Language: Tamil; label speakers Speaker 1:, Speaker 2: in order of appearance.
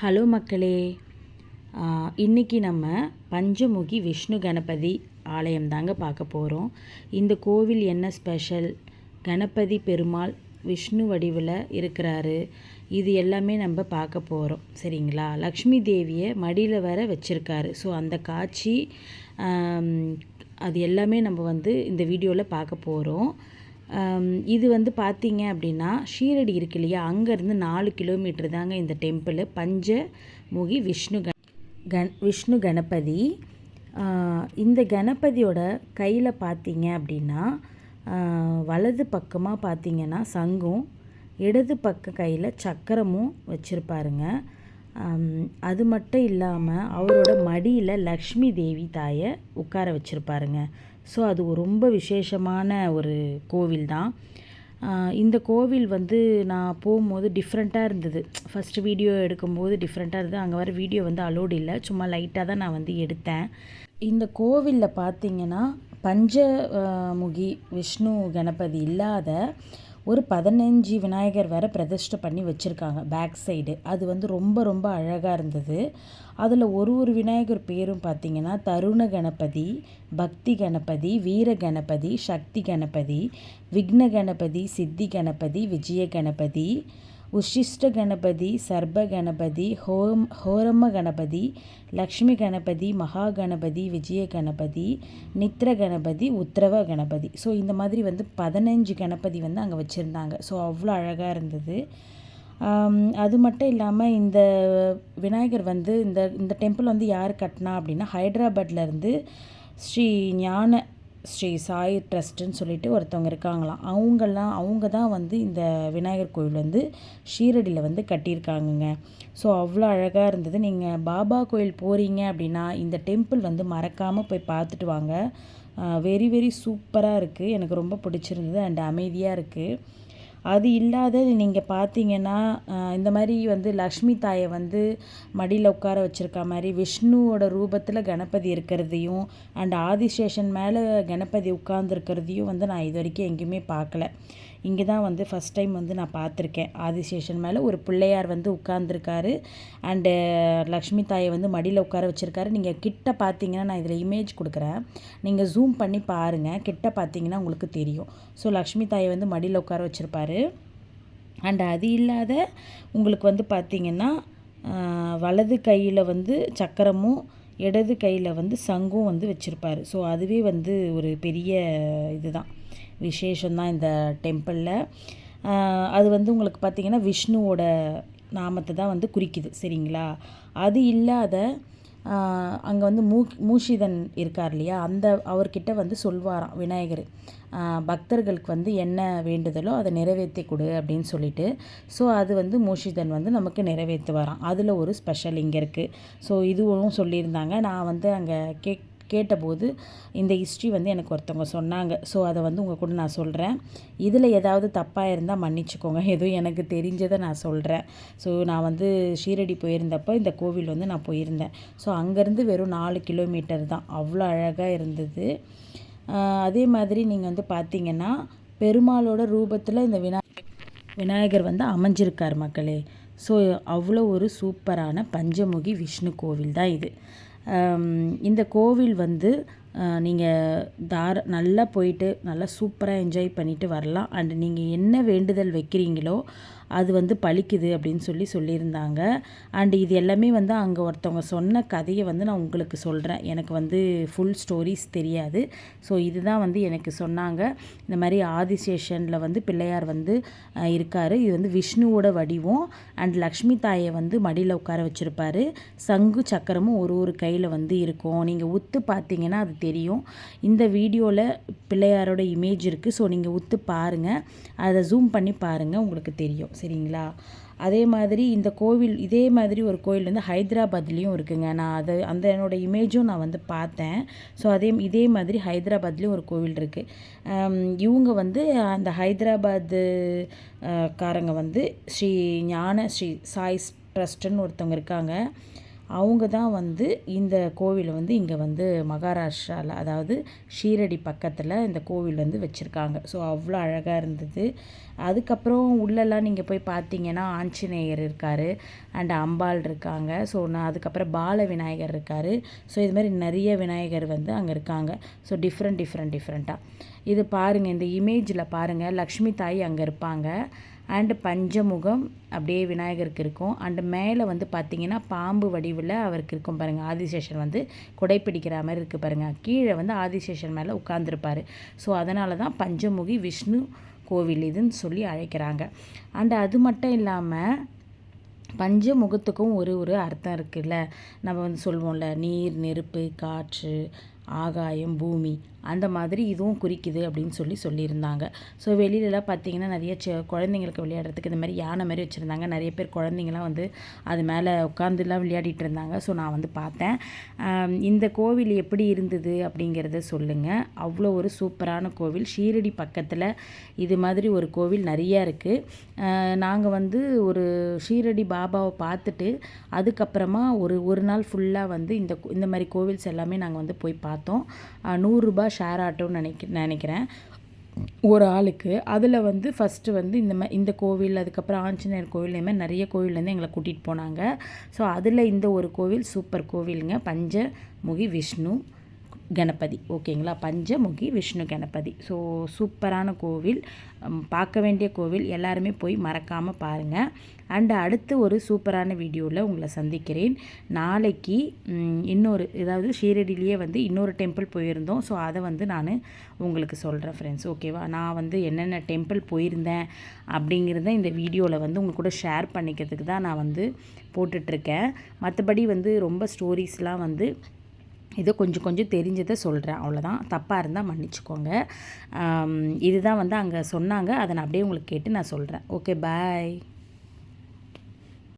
Speaker 1: ஹலோ மக்களே. இன்றைக்கி நம்ம பஞ்சமுகி விஷ்ணு கணபதி ஆலயம் தாங்க பார்க்க போகிறோம் இந்த கோவில் என்ன ஸ்பெஷல்? கணபதி பெருமாள் விஷ்ணு வடிவில் இருக்கிறாரு. இது எல்லாமே நம்ம பார்க்க போகிறோம் சரிங்களா? லக்ஷ்மி தேவியை மடியில் வர வச்சுருக்காரு. ஸோ அந்த காட்சி அது எல்லாமே நம்ம வந்து இந்த வீடியோவில் பார்க்க போகிறோம் இது வந்து பார்த்தீங்க அப்படின்னா ஷீரடி இருக்கு இல்லையா? அங்கேருந்து நாலு கிலோமீட்டர் தாங்க இந்த டெம்பிள். பஞ்சமுகி விஷ்ணு கண கண் விஷ்ணு கணபதி. இந்த கணபதியோட கையில் பார்த்தீங்க அப்படின்னா வலது பக்கமாக பார்த்தீங்கன்னா சங்கும் இடது பக்க கையில் சக்கரமும் வச்சுருப்பாருங்க. அது மட்டும் இல்லாமல் அவரோட மடியில் லக்ஷ்மி தேவி தாயை உட்கார வச்சுருப்பாருங்க. ஸோ அது ரொம்ப விசேஷமான ஒரு கோவில் தான். இந்த கோவில் வந்து நான் போகும்போது டிஃப்ரெண்ட்டாக இருந்தது. ஃபஸ்ட்டு வீடியோ எடுக்கும்போது டிஃப்ரெண்ட்டாக இருந்தது. அங்கே வர வீடியோ வந்து அலோடு இல்லை. சும்மா லைட்டாக தான் நான் வந்து எடுத்தேன். இந்த கோவிலில் பார்த்தீங்கன்னா பஞ்சமுகி விஷ்ணு கணபதி இல்லாத ஒரு பதினஞ்சு விநாயகர் வேறு பிரதிஷ்டை பண்ணி வச்சுருக்காங்க பேக் சைடு அது வந்து ரொம்ப ரொம்ப அழகாக இருந்தது. அதில் ஒரு ஒரு விநாயகர் பேரும் பார்த்திங்கன்னா தருண கணபதி பக்தி கணபதி வீர கணபதி சக்தி கணபதி விக்ன கணபதி சித்தி கணபதி விஜய கணபதி உஷிஷ்ட கணபதி சர்ப கணபதி ஹோம் ஹோரம்ம கணபதி லக்ஷ்மி கணபதி மகா கணபதி விஜய கணபதி நித்ர கணபதி உத்திரவ கணபதி ஸோ இந்த மாதிரி வந்து பதினஞ்சு கணபதி வந்து அங்கே வச்சுருந்தாங்க. ஸோ அவ்வளோ அழகாக இருந்தது. அது மட்டும் இல்லாமல் இந்த விநாயகர் வந்து இந்த இந்த டெம்பிள் வந்து யார் கட்டினா அப்படின்னா ஹைதராபாத்லேருந்து ஸ்ரீ ஞான ஸ்ரீ சாய் ட்ரஸ்ட்டுன்னு சொல்லிட்டு ஒருத்தவங்க இருக்காங்களாம். அவங்கெல்லாம் அவங்க தான் வந்து இந்த விநாயகர் கோயில் வந்து ஷீரடியில் வந்து கட்டியிருக்காங்கங்க. ஸோ அவ்வளோ அழகாக இருந்தது. நீங்கள் பாபா கோயில் போகிறீங்க அப்படின்னா இந்த டெம்பிள் வந்து மறக்காமல் போய் பார்த்துட்டு வாங்க. வெரி வெரி சூப்பராக இருக்குது எனக்கு ரொம்ப பிடிச்சிருந்தது அண்ட் அமைதியாக இருக்குது அது இல்லாத நீங்கள் பார்த்தீங்கன்னா இந்த மாதிரி வந்து லக்ஷ்மி தாயை வந்து மடியில் உட்கார வச்சுருக்க மாதிரி விஷ்ணுவோட ரூபத்தில் கணபதி இருக்கிறதையும் அண்ட் ஆதிசேஷன் மேலே கணபதி உட்கார்ந்துருக்கிறதையும் வந்து நான் இது வரைக்கும் எங்கேயுமே பார்க்கல. இங்கே தான் வந்து ஃபஸ்ட் டைம் வந்து நான் பார்த்துருக்கேன். ஆதிசேஷன் மேலே ஒரு பிள்ளையார் வந்து உட்கார்ந்துருக்காரு. அண்டு லக்ஷ்மி தாயை வந்து மடியில் உட்கார வச்சுருக்காரு. நீங்கள் கிட்ட பார்த்தீங்கன்னா நான் இதில் இமேஜ் கொடுக்குறேன். நீங்கள் ஜூம் பண்ணி பாருங்கள் கிட்ட பார்த்தீங்கன்னா உங்களுக்கு தெரியும். ஸோ லக்ஷ்மி தாயை வந்து மடியில் உட்கார வச்சுருப்பாரு. அண்ட் அது இல்லாத உங்களுக்கு வந்து பார்த்தீங்கன்னா வலது கையில் வந்து சக்கரமும் இடது கையில் வந்து சங்கும் வந்து வச்சுருப்பாரு. ஸோ அதுவே வந்து ஒரு பெரிய இதுதான் விசேஷந்தான் இந்த டெம்பிளில் அது வந்து உங்களுக்கு பார்த்தீங்கன்னா விஷ்ணுவோட நாமத்தை தான் வந்து குறிக்குது சரிங்களா? அது இல்லாத அங்கே வந்து மூ மூஷிதன் இருக்கார் இல்லையா? அந்த அவர்கிட்ட வந்து சொல்வாராம் விநாயகர். பக்தர்களுக்கு வந்து என்ன வேண்டுதலோ அதை நிறைவேற்றி கொடு அப்படின்னு சொல்லிட்டு ஸோ அது வந்து மூஷிதன் வந்து நமக்கு நிறைவேற்றுவாராம் அதில் ஒரு ஸ்பெஷல் இங்கே இருக்குது ஸோ இதுவும் சொல்லியிருந்தாங்க. நான் வந்து அங்கே கேக் கேட்டபோது இந்த ஹிஸ்ட்ரி வந்து எனக்கு ஒருத்தவங்க சொன்னாங்க. ஸோ அதை வந்து உங்கள் கூட நான் சொல்கிறேன் இதில் ஏதாவது தப்பாக இருந்தால் மன்னிச்சுக்கோங்க. எதுவும் எனக்கு தெரிஞ்சதை நான் சொல்கிறேன் ஸோ நான் வந்து ஷீரடி போயிருந்தப்போ இந்த கோவில் வந்து நான் போயிருந்தேன். ஸோ அங்கேருந்து வெறும் நாலு கிலோமீட்டர் தான். அவ்வளோ அழகாக இருந்தது. அதே மாதிரி நீங்கள் வந்து பார்த்தீங்கன்னா பெருமாளோட ரூபத்தில் இந்த வினா விநாயகர் வந்து அமைஞ்சிருக்கார் மக்களே. ஸோ அவ்வளோ ஒரு சூப்பரான பஞ்சமுகி விஷ்ணு கோவில் தான் இது. இந்த கோவில் வந்து நீங்கள் தார நல்லா போயிட்டு நல்லா சூப்பராக என்ஜாய் பண்ணிட்டு வரலாம். அண்ட் நீங்கள் என்ன வேண்டுதல் வைக்கிறீங்களோ அது வந்து பழிக்குது அப்படின்னு சொல்லி சொல்லியிருந்தாங்க. அண்ட் இது எல்லாமே வந்து அங்கே ஒருத்தவங்க சொன்ன கதையை வந்து நான் உங்களுக்கு சொல்கிறேன் எனக்கு வந்து ஃபுல் ஸ்டோரிஸ் தெரியாது. ஸோ இதுதான் வந்து எனக்கு சொன்னாங்க. இந்த மாதிரி ஆதிசேஷனில் வந்து பிள்ளையார் வந்து இருக்கார். இது வந்து விஷ்ணுவோட வடிவம். அண்ட் லக்ஷ்மி தாயை வந்து மடியில் உட்கார வச்சுருப்பாரு. சங்கு சக்கரமும் ஒரு ஒரு கையில் வந்து இருக்கும். நீங்கள் உத்து பார்த்தீங்கன்னா அது தெரியும். இந்த வீடியோவில் பிள்ளையாரோட இமேஜ் இருக்குது ஸோ நீங்கள் உத்து பாருங்கள் அதை ஜூம் பண்ணி பாருங்கள் உங்களுக்கு தெரியும். சரிங்களா? அதே மாதிரி இந்த கோவில் இதே மாதிரி ஒரு கோவில் வந்து ஹைதராபாத்லேயும் இருக்குங்க. நான் அதை அந்த என்னோடய இமேஜும் நான் வந்து பார்த்தேன். ஸோ அதே இதே மாதிரி ஹைதராபாத்லேயும் ஒரு கோவில் இருக்குது இவங்க வந்து அந்த ஹைதராபாத்து காரங்க வந்து ஸ்ரீ ஞான ஸ்ரீ சாய் ட்ரஸ்ட்டுன்னு ஒருத்தவங்க இருக்காங்க. அவங்க தான் வந்து இந்த கோவிலை வந்து இங்கே வந்து மகாராஷ்டிராவில் அதாவது ஷீரடி பக்கத்தில் இந்த கோவில் வந்து வச்சுருக்காங்க. ஸோ அவ்வளோ அழகாக இருந்தது. அதுக்கப்புறம் உள்ளெல்லாம் நீங்கள் போய் பார்த்தீங்கன்னா ஆஞ்சநேயர் இருக்கார் அண்ட் அம்பாள் இருக்காங்க. ஸோ நான் அதுக்கப்புறம் பால விநாயகர் இருக்கார். ஸோ இது மாதிரி நிறைய விநாயகர் வந்து அங்கே இருக்காங்க. ஸோ டிஃப்ரெண்ட் டிஃப்ரெண்ட் டிஃப்ரெண்ட்டாக இது பாருங்கள் இந்த இமேஜில் பாருங்கள் லக்ஷ்மி தாய் அங்கே இருப்பாங்க. அண்டு பஞ்சமுகம் அப்படியே விநாயகருக்கு இருக்கும். அண்டு மேலே வந்து பார்த்திங்கன்னா பாம்பு வடிவில் அவருக்கு இருக்கும் பாருங்கள் ஆதிசேஷன் வந்து குடைப்பிடிக்கிற மாதிரி இருக்குது பாருங்கள் கீழே வந்து ஆதிசேஷன் மேலே உட்காந்துருப்பார் ஸோ அதனால தான் பஞ்சமுகி விஷ்ணு கோவில் இதுன்னு சொல்லி அழைக்கிறாங்க. அண்டு அது மட்டும் இல்லாமல் பஞ்சமுகத்துக்கும் ஒரு ஒரு அர்த்தம் இருக்குல்ல. நம்ம வந்து சொல்லுவோம்ல நீர் நெருப்பு காற்று ஆகாயம் பூமி அந்த மாதிரி இதுவும் குறிக்குது அப்படின்னு சொல்லி சொல்லியிருந்தாங்க. ஸோ வெளியிலலாம் பார்த்தீங்கன்னா நிறைய செ குழந்தைங்களுக்கு விளையாடுறதுக்கு இந்த மாதிரி யானை மாதிரி வச்சுருந்தாங்க. நிறைய பேர் குழந்தைங்களாம் வந்து அது மேலே உட்காந்துலாம் விளையாடிட்டு இருந்தாங்க. ஸோ நான் வந்து பார்த்தேன். இந்த கோவில் எப்படி இருந்தது அப்படிங்கிறத சொல்லுங்கள் அவ்வளோ ஒரு சூப்பரான கோவில். ஷீரடி பக்கத்தில் இது மாதிரி ஒரு கோவில் நிறையா இருக்குது நாங்கள் வந்து ஒரு ஷீரடி பாபாவை பார்த்துட்டு அதுக்கப்புறமா ஒரு ஒரு நாள் ஃபுல்லாக வந்து இந்த இந்த மாதிரி கோவில்ஸ் எல்லாமே நாங்கள் வந்து போய் பார்த்தோம். நூறுரூபா ஷேர் ஆட்டோன்னு நினைக்க நினைக்கிறேன். ஒரு ஆளுக்கு. அதில் வந்து ஃபஸ்ட்டு வந்து இந்த மாதிரி இந்த கோவில் அதுக்கப்புறம் ஆஞ்சநேயர் கோவில் இந்த மாதிரி நிறைய கோவில்லேருந்து எங்களை கூட்டிகிட்டு போனாங்க. ஸோ அதில் இந்த ஒரு கோவில் சூப்பர் கோவிலுங்க. பஞ்சமுகி விஷ்ணு. கணபதி ஓகேங்களா? பஞ்சமுகி விஷ்ணு கணபதி. ஸோ சூப்பரான கோவில். பார்க்க வேண்டிய கோவில். எல்லாருமே போய் மறக்காமல் பாருங்கள் அண்டு அடுத்து ஒரு சூப்பரான வீடியோவில் உங்களை சந்திக்கிறேன். நாளைக்கு இன்னொரு ஏதாவது ஷீரடிலேயே வந்து இன்னொரு டெம்பிள் போயிருந்தோம். ஸோ அதை வந்து நான் உங்களுக்கு சொல்கிறேன் ஃப்ரெண்ட்ஸ் ஓகேவா நான் வந்து என்னென்ன டெம்பிள் போயிருந்தேன் அப்படிங்கிறத இந்த வீடியோவில் வந்து உங்கள் கூட ஷேர் பண்ணிக்கிறதுக்கு தான் நான் வந்து போட்டுட்ருக்கேன். மற்றபடி வந்து ரொம்ப ஸ்டோரிஸ்லாம் வந்து ஏதோ கொஞ்சம் கொஞ்சம் தெரிஞ்சதை சொல்கிறேன் அவ்வளோதான் தப்பாக இருந்தால் மன்னிச்சிக்கோங்க. இதுதான் வந்து அங்கே சொன்னாங்க. அதை நான் அப்படியே உங்களுக்கு கேட்டு நான் சொல்கிறேன் ஓகே பாய்